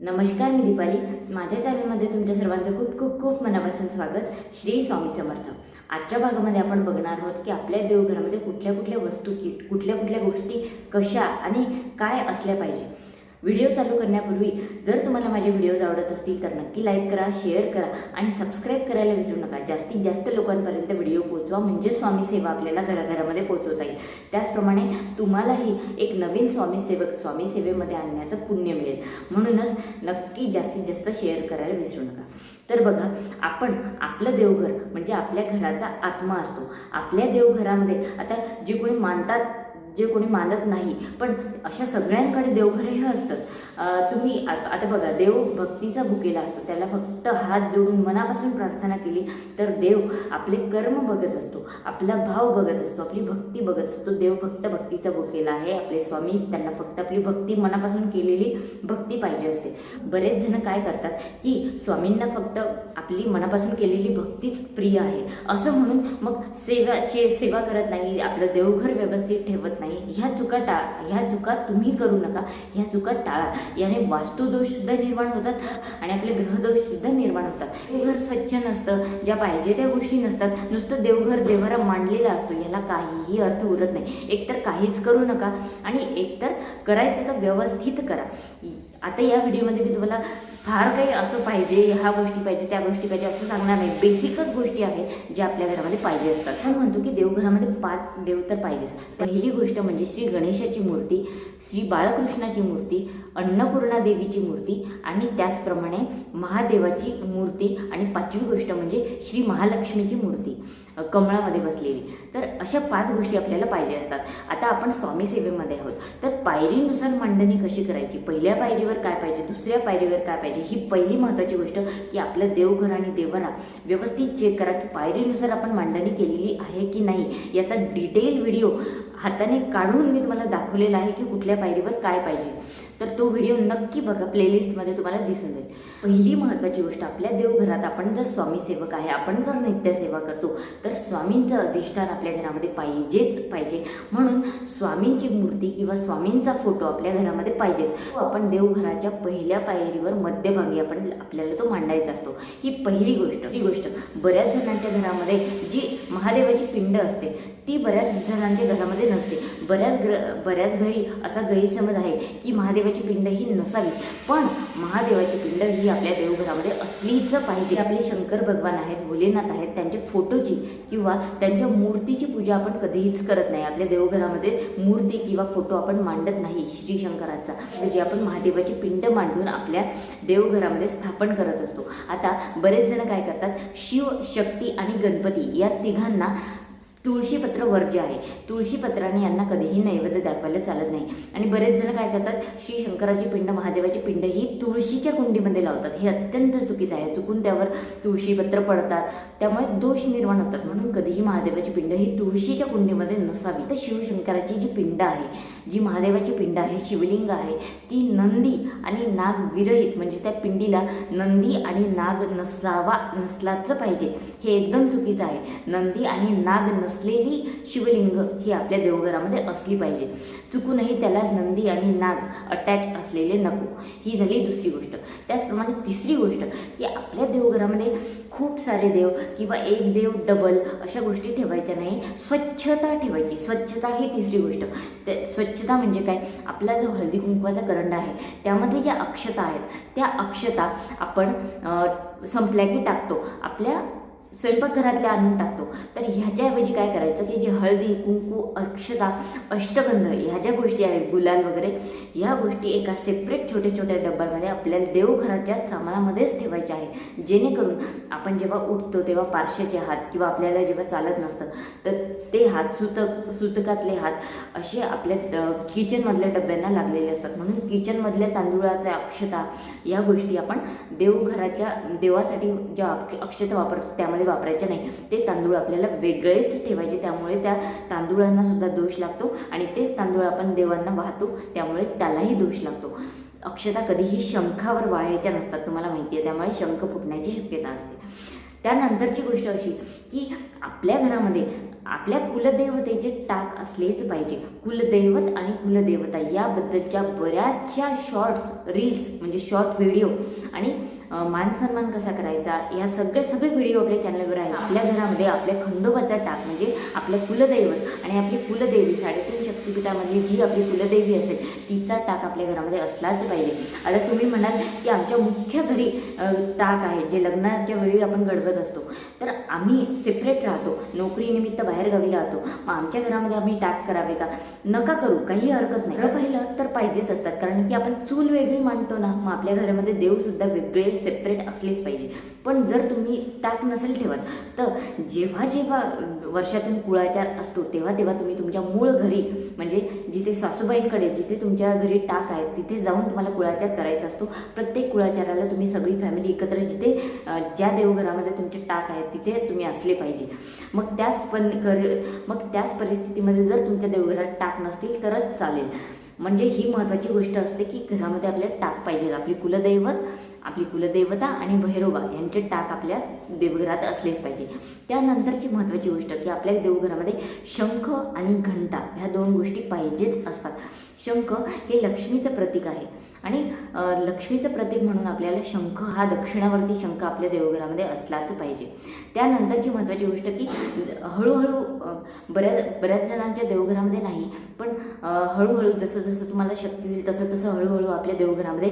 नमस्कार मी दीपाली. माझ्या चॅनलमध्ये तुमच्या सर्वांचं खूप खूप खूप मनापासून स्वागत. श्री स्वामी समर्थ. आजच्या भागामध्ये आपण बघणार आहोत की आपल्या देवघरामध्ये कुठल्या कुठल्या वस्तू की कुठल्या कुठल्या गोष्टी कशा आणि काय असल्या पाहिजे. व्हिडिओ चालू करण्यापूर्वी जर तुम्हाला माझे व्हिडिओज आवडत असतील तर नक्की लाईक करा शेअर करा आणि सबस्क्राईब करायला विसरू नका. जास्तीत जास्त लोकांपर्यंत व्हिडिओ पोहोचवा म्हणजे स्वामी सेवा आपल्याला घराघरामध्ये पोहोचवता येईल. त्याचप्रमाणे तुम्हालाही एक नवीन स्वामी सेवक स्वामी सेवेमध्ये आणण्याचं पुण्य मिळेल. म्हणूनच नक्की जास्तीत जास्त शेअर करायला विसरू नका. तर बघा आपण आपलं देवघर म्हणजे आपल्या घराचा आत्मा असतो. आपल्या देवघरामध्ये आता जे कोणी मानतात जे कोणी मानत नाही. पण अशा सगळ्यांकडे देवघर हे असतंच. तुम्ही आता बघा देव भक्तीचा भुकेला असतो. त्याला फक्त हात जोडून मनापासून प्रार्थना केली तर देव आपले कर्म बघत असतो. आपला भाव बघत असतो. आपली भक्ती बघत असतो. देव फक्त भक्तीचा भुकेला आहे. आपले स्वामी त्यांना फक्त आपली भक्ती मनापासून केलेली भक्ती पाहिजे असते. बरेच जण काय करतात की स्वामींना फक्त आपली मनापासून केलेली भक्तीच प्रिय आहे. असं म्हणून मग सेवा सेवा करत नाही. आपलं देवघर व्यवस्थित ठेवत नाही. ह्या चुका टाळा ह्या चुका तुम्ही करू नका. ह्या चुका टाळा. याने वास्तुदोषसुद्धा निर्माण होतात आणि आपले ग्रहदोषसुद्धा निर्माण होतात. घर स्वच्छ नसतं. ज्या पाहिजे त्या गोष्टी नसतात. नुसतं देवघर देवघरा मांडलेला असतो. ह्याला काहीही अर्थ उरत नाही. एकतर काहीच करू नका आणि एकतर करायचं तर व्यवस्थित करा. आता या व्हिडिओमध्ये मी तुम्हाला फार काही असं पाहिजे ह्या गोष्टी पाहिजे त्या गोष्टी पाहिजे असं सांगणार नाही. बेसिकच गोष्टी आहे ज्या आपल्या घरामध्ये पाहिजे असतात. आपण म्हणतो की देवघरामध्ये पाच देव तर पाहिजेच. पहिली गोष्ट म्हणजे श्री गणेशाची मूर्ती श्री बाळकृष्णाची मूर्ती अन्नपूर्णा देवीची मूर्ती आणि त्याचप्रमाणे महादेवाची मूर्ती आणि पाचवी गोष्ट म्हणजे श्री महालक्ष्मीची मूर्ती कमळामध्ये बसलेली. तर अशा पाच गोष्टी आपल्याला पाहिजे असतात. आता आपण स्वामी सेवेमध्ये आहोत. तर पायरीनुसार मांडणी कशी करायची? पहिल्या पायरीवर काय पाहिजे? दुसऱ्या पायरीवर काय पाहिजे? ही पहिली महत्त्वाची गोष्ट की आपलं देवघर आणि देवरा व्यवस्थित चेक करा की पायरीनुसार आपण मांडणी केलेली आहे की नाही. याचा डिटेल व्हिडिओ हाताने काढून मी तुम्हाला दाखवलेला आहे की कुठल्या पायरीवर काय पाहिजे. तर तो व्हिडिओ नक्की बघा प्लेलिस्टमध्ये तुम्हाला दिसून जाईल. पहिली महत्त्वाची गोष्ट आपल्या देवघरात आपण जर स्वामी सेवक आहे आपण जर नित्यसेवा करतो तर स्वामींचं अधिष्ठान आपल्या घरामध्ये पाहिजेच पाहिजे. म्हणून स्वामींची मूर्ती किंवा स्वामींचा फोटो आपल्या घरामध्ये पाहिजेच. तो आपण देवघराच्या पहिल्या पायरीवर मध्यभागी आपण आपल्याला तो मांडायचा असतो. ही पहिली गोष्ट. ही गोष्ट बऱ्याच जणांच्या घरामध्ये जी महादेवाची पिंड असते ती बऱ्याच जणांच्या घरामध्ये नसते. बऱ्याच ग्र बऱ्याच घरी असा गैरसमज आहे की महादेव महादेवाची पिंड ही नसावी. पण महादेवाची पिंड ही आपल्या देवघरामध्ये असलीच पाहिजे. आपले शंकर भगवान आहेत भोलेनाथ आहेत त्यांच्या फोटोची किंवा त्यांच्या मूर्तीची पूजा आपण कधीच करत नाही. आपल्या देवघरामध्ये मूर्ती किंवा फोटो आपण मांडत नाही श्री शंकराचा म्हणजे आपण महादेवाची पिंड मांडून आपल्या देवघरामध्ये स्थापन करत असतो. आता बरेच जण काय करतात? शिव शक्ती आणि गणपती या तिघांना तुळशीपत्र वर्ज्य आहे तुळशीपत्राने यांना कधीही नैवेद्य दाखवायला चालत नाही. आणि बरेच जण काय करतात श्री शंकराची पिंड महादेवाची पिंड ही तुळशीच्या कुंडीमध्ये लावतात. हे अत्यंत चुकीचं आहे. चुकून त्यावर तुळशीपत्र पडतात. त्यामुळे दोष निर्माण होतात. म्हणून कधीही महादेवाची पिंड ही तुळशीच्या कुंडीमध्ये नसावी. तर शिवशंकराची जी पिंड आहे जी महादेवाची पिंड आहे शिवलिंग आहे ती नंदी आणि नाग विरहित म्हणजे त्या पिंडीला नंदी आणि नाग नसावा नसलाच पाहिजे. हे एकदम चुकीचं आहे. नंदी आणि नाग नसलेली शिवलिंग ही आपल्या देवघरामध्ये असली पाहिजे. चुकूनही त्याला नंदी आणि नाग अटॅच असलेले नको. ही झाली दुसरी गोष्ट. त्याचप्रमाणे तिसरी गोष्ट की आपल्या देवघरामध्ये खूप सारे देव किंवा एक देव डबल अशा गोष्टी ठेवायच्या नाही. स्वच्छता ठेवायची. स्वच्छता ही तिसरी गोष्ट. ते स्वच्छता म्हणजे काय? आपला जो हळदी कुंकवाचा करंडा आहे त्यामध्ये ज्या अक्षता आहेत त्या अक्षता आपण संपल्या की टाकतो. आपल्या स्वयंपाकघरातल्या आणून टाकतो. तर ह्याच्याऐवजी काय करायचं की जे हळदी कुंकू अक्षता अष्टगंध ह्या ज्या गोष्टी आहेत गुलाल वगैरे ह्या गोष्टी एका सेपरेट छोट्या छोट्या डब्यामध्ये आपल्याला देवघराच्या सामानामध्येच ठेवायच्या आहे जेणेकरून आपण जेव्हा उठतो तेव्हा पार्श्याचे हात किंवा आपल्याला जेव्हा चालत नसतं तर ते हात सुतक सुतकातले हात असे आपल्या ड- किचनमधल्या डब्यांना लागलेले असतात. म्हणून किचनमधल्या तांदूळाच्या अक्षता या गोष्टी आपण देवघराच्या देवासाठी ज्या अक्षता वापरतो त्यामध्ये वापरायच्या नाही. ते तांदूळ आपल्याला वेगळेच ठेवायचे त्यामुळे त्या तांदूळांना सुद्धा दोष लागतो आणि तेच तांदूळ आपण देवांना वाहतो त्यामुळे त्यालाही दोष लागतो. अक्षता कधीही शंखावर वाहायच्या नसतात तुम्हाला माहिती आहे त्यामुळे शंख फुटण्याची शक्यता असते. त्यानंतरची गोष्ट अशी की आपल्या घरामध्ये आपल्या कुलदेवतेचे टाक असलेच पाहिजे. कुलदैवत आणि कुलदेवता याबद्दलच्या बऱ्याचशा शॉर्ट्स रील्स म्हणजे शॉर्ट व्हिडिओ आणि मान सन्मान कसा करायचा या सगळे सगळे व्हिडिओ आपल्या चॅनलवर आहे आपल्या घरामध्ये आपल्या खंडोबाचा टाक म्हणजे आपलं कुलदैवत आणि आपली कुलदेवी साडेतीन शक्तिपीठामध्ये जी आपली कुलदेवी असेल तिचा टाक आपल्या घरामध्ये असलाच पाहिजे. आता तुम्ही म्हणाल की आमच्या मुख्य घरी टाक आहे जे लग्नाच्या वेळी आपण घडवत असतो. तर आम्ही सेपरेट राहतो. नोकरीनिमित्त बाहेरगावी राहतो. मग आमच्या घरामध्ये आम्ही टाक करावे का? नका करू काही हरकत नाही. खरं पाहिलं तर पाहिजेच असतात कारण की आपण चूल वेगळी मांडतो ना मग आपल्या घरामध्ये देवसुद्धा वेगळे सेपरेट असलेच पाहिजे. पण जर तुम्ही टाक नसेल ठेवत तर जेव्हा जेव्हा वर्षातून कुळाचार असतो तेव्हा तेव्हा तुम्ही तुमच्या मूळ घरी म्हणजे जिथे सासूबाईंकडे जिथे तुमच्या घरी टाक आहे तिथे जाऊन तुम्हाला कुळाचार करायचा असतो. प्रत्येक कुळाचाराला तुम्ही सगळी फॅमिली एकत्र जिथे ज्या देवघरामध्ये तुमचे टाक आहेत तिथे तुम्ही असले पाहिजे. मग त्याच पण कर मग त्याच परिस्थितीमध्ये जर तुमच्या देवघरात टाक नसतील तरच चालेल. म्हणजे ही महत्त्वाची गोष्ट असते की घरामध्ये आपल्याला टाक पाहिजे आपली कुलदैवत आपली कुलदेवता आणि भैरोबा यांचे टाक आपल्या देवघरात असलेच पाहिजे. त्यानंतरची महत्त्वाची गोष्ट की आपल्या देवघरामध्ये शंख आणि घंटा ह्या दोन गोष्टी पाहिजेच असतात. शंख हे लक्ष्मीचं प्रतीक आहे. आणि लक्ष्मीचं प्रतीक म्हणून आपल्याला शंख हा दक्षिणावरती शंख आपल्या देवघरामध्ये असलाच पाहिजे. त्यानंतरची महत्त्वाची गोष्ट की हळूहळू बऱ्याच बऱ्याच जणांच्या देवघरामध्ये नाही पण हळूहळू जसं जसं तुम्हाला शक्य होईल तसं तसं हळूहळू आपल्या देवघरामध्ये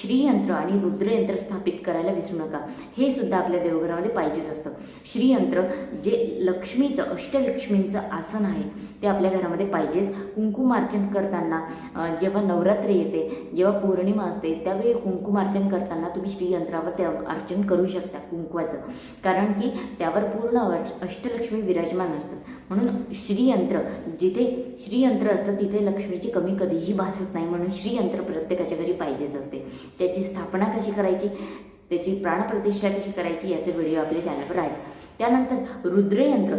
श्रीयंत्र आणि रुद्रयंत्र स्थापित करायला विसरू नका. हे सुद्धा आपल्या देवघरामध्ये पाहिजेच असतं. श्रीयंत्र जे लक्ष्मीचं अष्टलक्ष्मींचं आसन आहे ते आपल्या घरामध्ये पाहिजेच. कुंकुमार्चन करताना जेव्हा नवरात्री येते जेव्हा पौर्णिमा असते त्यावेळी कुंकुमार्चन करताना तुम्ही श्रीयंत्रावर ते अर्चन करू शकता कुंकवाचं. कारण की त्यावर पूर्ण अष्टलक्ष्मी विराजमान असतात. म्हणून श्रीयंत्र जिथे श्रीयंत्र असतं तिथे लक्ष्मीची कमी कधीही भासत नाही. म्हणून श्रीयंत्र प्रत्येकाच्या घरी पाहिजेच असते. त्याची स्थापना कशी करायची? त्याची प्राणप्रतिष्ठा कशी करायची? याचे व्हिडिओ आपल्या चॅनलवर आहेत. त्यानंतर रुद्रयंत्र.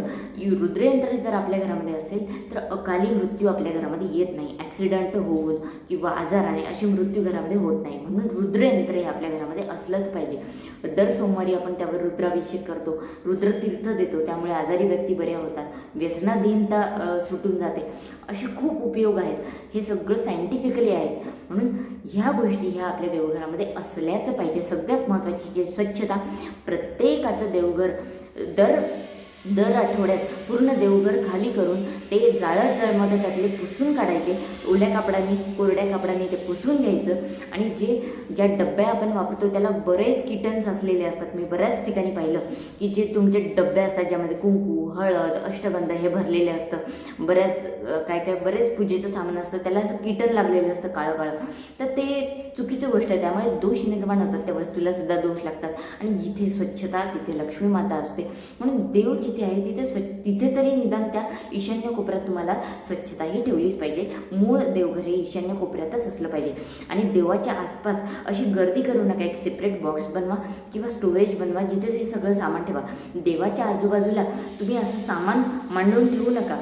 रुद्रयंत्र जर आपल्या घरामध्ये असेल तर अकाली मृत्यू आपल्या घरामध्ये येत नाही. ॲक्सिडंट होऊन किंवा आजाराने असे मृत्यू घरामध्ये होत नाही. म्हणून रुद्रयंत्र हे आपल्या घरामध्ये असलंच पाहिजे. दर सोमवारी आपण त्यावर रुद्राभिषेक करतो. रुद्रतीर्थ देतो. त्यामुळे आजारी व्यक्ती बऱ्या होतात. व्यसनाधीनता सुटून जाते. असे खूप उपयोग आहेत. हे सगळं सायंटिफिकली आहे म्हणून ह्या गोष्टी ह्या आपल्या देवघरामध्ये असल्याच पाहिजे. सगळ्यात महत्त्वाची जे स्वच्छता प्रत्येकाचं देवघर दर दर आठवड्यात पूर्ण देवघर खाली करून ते जाळत जळमध्ये त्यातले पुसून काढायचे ओल्या कापडाने कोरड्या कापडाने ते पुसून घ्यायचं. आणि जे ज्या डब्या आपण वापरतो त्याला बरेच किटन्स असलेले असतात. मी बऱ्याच ठिकाणी पाहिलं की जे तुमचे डबे असतात ज्यामध्ये कुंकू हळद अष्टगंध हे भरलेले असतं. बऱ्याच काय काय बरेच पूजेचं सामान असतं. त्याला असं कीटन लागलेलं असतं काळं काळं तर ते चुकीचं गोष्ट आहे. त्यामुळे दोष निर्माण होतात. त्या वस्तूला सुद्धा दोष लागतात. आणि जिथे स्वच्छता तिथे लक्ष्मी माता असते. म्हणून देव जिथे आहे तिथे स्व तिथे तरी निदान त्या ईशान्य कोपऱ्यात तुम्हाला स्वच्छता ही ठेवलीच पाहिजे. मूळ देवघर हे ईशान्य कोपऱ्यातच असलं पाहिजे. आणि देवाच्या आसपास अशी गर्दी करू नका. एक सेपरेट बॉक्स बनवा किंवा स्टोरेज बनवा. जिथे हे सगळं सामान ठेवा. देवाच्या आजूबाजूला तुम्ही असं सामान मांडून ठेवू नका.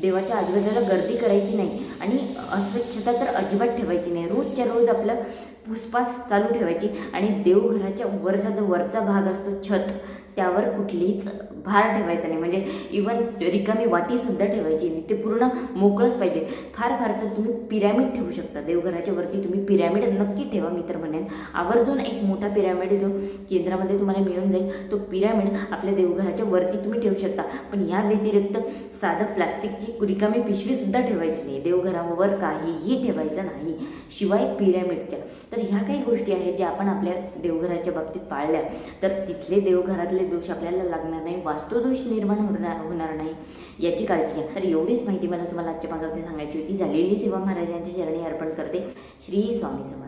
देवाच्या आजूबाजूला गर्दी करायची नाही आणि अस्वच्छता तर अजिबात ठेवायची नाही. रोजच्या रोज आपलं पुसपास चालू ठेवायची आणि देवघराच्या वरचा जो वरचा भाग असतो छत त्यावर कुठलीच भार ठेवायचा नाही. म्हणजे इवन रिकामी वाटीसुद्धा ठेवायची नाही. ते पूर्ण मोकळंच पाहिजे. फार फार तर तुम्ही पिरॅमिड ठेवू शकता. देवघराच्या वरती तुम्ही पिरॅमिड नक्की ठेवा मी तर म्हणेन. आवर्जून एक मोठा पिरॅमिड जो केंद्रामध्ये तुम्हाला मिळून जाईल तो पिरॅमिड आपल्या देवघराच्या वरती तुम्ही ठेवू शकता. पण या व्यतिरिक्त साधं प्लास्टिकची रिकामी पिशवीसुद्धा ठेवायची नाही. देवघरावर काहीही ठेवायचं नाही. शिवाय पिरॅमिडच्या तर ह्या काही गोष्टी आहेत ज्या आपण आपल्या देवघराच्या बाबतीत पाळल्या. तर तिथले देवघरातले दोष आपल्याला लागणार नाही वास्तुदोष निर्माण होणार होणार नाही याची काळजी घ्या. तर एवढीच माहिती मला तुम्हाला आजच्या भागामध्ये सांगायची होती. झालेली सेवा महाराजांच्या चरणी अर्पण करते. श्री स्वामी समर्थ.